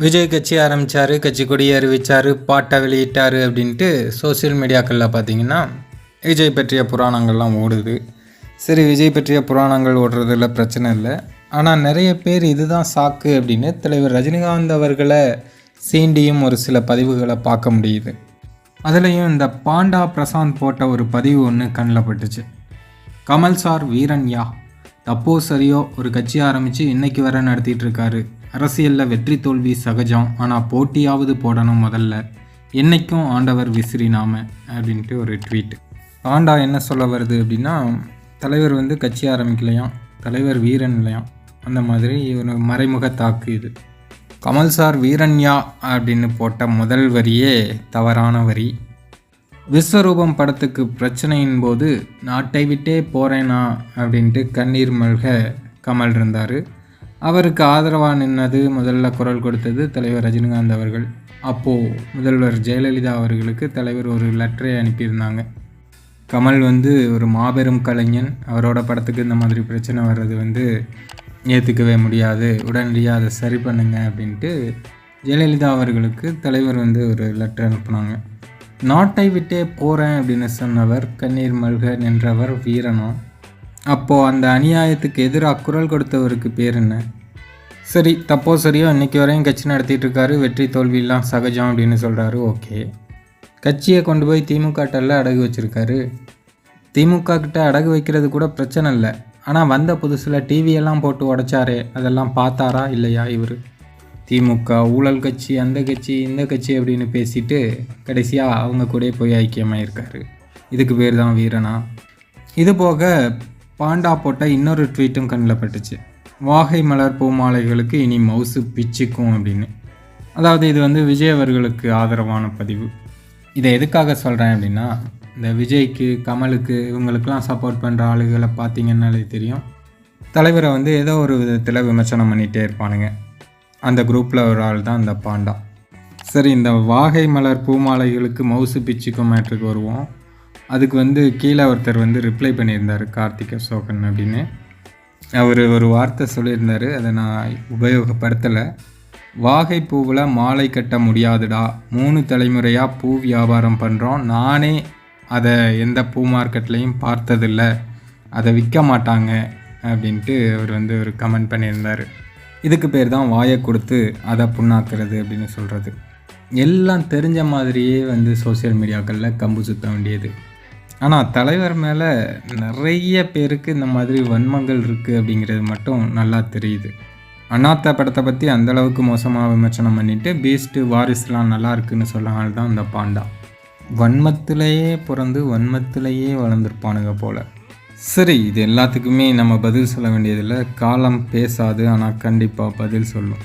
விஜய் கட்சி ஆரம்பித்தார் கட்சி கொடியை அறிவித்தார் பாட்டை வெளியிட்டார் அப்படின்ட்டு சோஷியல் மீடியாக்களில் பார்த்தீங்கன்னா விஜய் பற்றிய புராணங்கள்லாம் ஓடுது. சரி விஜய் பற்றிய புராணங்கள் ஓடுறதுல பிரச்சனை இல்லை. ஆனால் நிறைய பேர் இதுதான் சாக்கு அப்படின்னு தலைவர் ரஜினிகாந்த் அவர்களை சீண்டியும் ஒரு சில பதிவுகளை பார்க்க முடியுது. அதுலேயும் இந்த பாண்டா பிரசாந்த் போட்ட ஒரு பதிவு ஒன்று கண்ணில் பட்டுச்சு. கமல் சார் வீரன் யா தப்போ சரியோ ஒரு கட்சி ஆரம்பித்து இன்னைக்கு வர நடத்திட்டு இருக்காரு. அரசியலில் வெற்றி தோல்வி சகஜம் ஆனால் போட்டியாவது போடணும் முதல்ல. என்னைக்கும் ஆண்டவர் விசிறினாம அப்படின்ட்டு ஒரு ட்வீட் ஆண்டா என்ன சொல்ல வருது அப்படின்னா தலைவர் வந்து கட்சி ஆரம்பிக்கலையாம் தலைவர் வீரன் இல்லையாம். அந்த மாதிரி ஒரு மறைமுக தாக்கு இது. கமல் சார் வீரன்யா அப்படின்னு போட்ட முதல் வரியே தவறான வரி. விஸ்வரூபம் படத்துக்கு பிரச்சனையின் போது நாட்டை விட்டே போகிறேனா அப்படின்ட்டு கண்ணீர் மல்க கமல் இருந்தார். அவருக்கு ஆதரவாக நின்னது முதல்ல குரல் கொடுத்தது தலைவர் ரஜினிகாந்த் அவர்கள். அப்போது முதல்வர் ஜெயலலிதா அவர்களுக்கு தலைவர் ஒரு லெட்டரை அனுப்பியிருந்தாங்க. கமல் வந்து ஒரு மாபெரும் கலைஞன். அவரோட படத்துக்கு இந்த மாதிரி பிரச்சனை வர்றது வந்து ஏற்றுக்கவே முடியாது. உடனடியாக அதை சரி பண்ணுங்க அப்படின்ட்டு ஜெயலலிதா அவர்களுக்கு தலைவர் வந்து ஒரு லெட்டர் அனுப்புனாங்க. நாட்டை விட்டே போகிறேன் அப்படின்னு சொன்னவர் கண்ணீர் மல்க நின்றவர் வீரனா. அப்போது அந்த அநியாயத்துக்கு எதிராக குரல் கொடுத்தவருக்கு பேர் என்ன? சரி தப்போ சரியோ இன்றைக்கி வரையும் கட்சி நடத்திட்டு இருக்காரு வெற்றி தோல்வியெல்லாம் சகஜம் அப்படின்னு சொல்கிறாரு ஓகே. கட்சியை கொண்டு போய் திமுக டல்ல அடகு வச்சுருக்காரு. திமுக கிட்ட அடகு வைக்கிறது கூட பிரச்சனை இல்லை. ஆனால் வந்த புதுசில் டிவியெல்லாம் போட்டு உடைச்சாரே அதெல்லாம் பார்த்தாரா இல்லையா இவர்? திமுக ஊழல் கட்சி அந்த கட்சி இந்த கட்சி அப்படின்னு பேசிட்டு கடைசியாக அவங்க கூட போய் ஐக்கியமாக இருக்காரு இதுக்கு பேர் தான் வீரனா. இது போக பாண்டா போட்ட இன்னொரு ட்வீட்டும் கண்ணில் பட்டுச்சு. வாகை மலர் பூமாலைகளுக்கு இனி மவுசு பிச்சுக்கும் அப்படின்னு. அதாவது இது வந்து விஜய் அவர்களுக்கு ஆதரவான பதிவு. இதை எதுக்காக சொல்கிறேன் அப்படின்னா இந்த விஜய்க்கு கமலுக்கு இவங்களுக்கெல்லாம் சப்போர்ட் பண்ணுற ஆளுகளை பார்த்தீங்கன்னாலே தெரியும். தலைவரை வந்து ஏதோ ஒரு விதத்தில் விமர்சனம் பண்ணிகிட்டே இருப்பானுங்க. அந்த குரூப்பில் ஒரு ஆள் தான் இந்த பாண்டா. சரி இந்த வாகை மலர் பூமாலைகளுக்கு மவுசு பிச்சுக்கும் மேட்ருக்கு வருவோம். அதுக்கு வந்து கீழே ஒருத்தர் வந்து ரிப்ளை பண்ணியிருந்தார் கார்த்திக் அசோகன் அப்படின்னு. அவர் ஒரு வார்த்தை சொல்லியிருந்தார் அதை நான் உபயோகப்படுத்தலை. வாகை பூவில் மாலை கட்ட முடியாதுடா. மூணு தலைமுறையாக பூ வியாபாரம் பண்ணுறோம் நானே அதை எந்த பூ மார்க்கெட்லேயும் பார்த்ததில்ல. அதை விற்க மாட்டாங்க அப்படின்ட்டு அவர் வந்து ஒரு கமெண்ட் பண்ணியிருந்தார். இதுக்கு பேர் தான் வாயை கொடுத்து அதை புண்ணாக்குறது அப்படின்னு சொல்கிறது எல்லாம் தெரிஞ்ச மாதிரியே வந்து சோஷியல் மீடியாக்களில் கம்பு சுத்த வேண்டியது. ஆனால் தலைவர் மேலே நிறைய பேருக்கு இந்த மாதிரி வன்மங்கள் இருக்குது அப்படிங்கிறது மட்டும் நல்லா தெரியுது. அண்ணாத்த படத்தை பற்றி அந்தளவுக்கு மோசமாக விமர்சனம் பண்ணிவிட்டு பீஸ்ட்டு வாரிசுலாம் நல்லா இருக்குன்னு சொல்லாமல் தான் இந்த பாண்டா. வன்மத்திலேயே பிறந்து வன்மத்திலேயே வளர்ந்துருப்பானுங்க போல். சரி இது எல்லாத்துக்குமே நம்ம பதில் சொல்ல வேண்டியதில்லை. காலம் பேசாது ஆனால் கண்டிப்பாக பதில் சொல்லும்.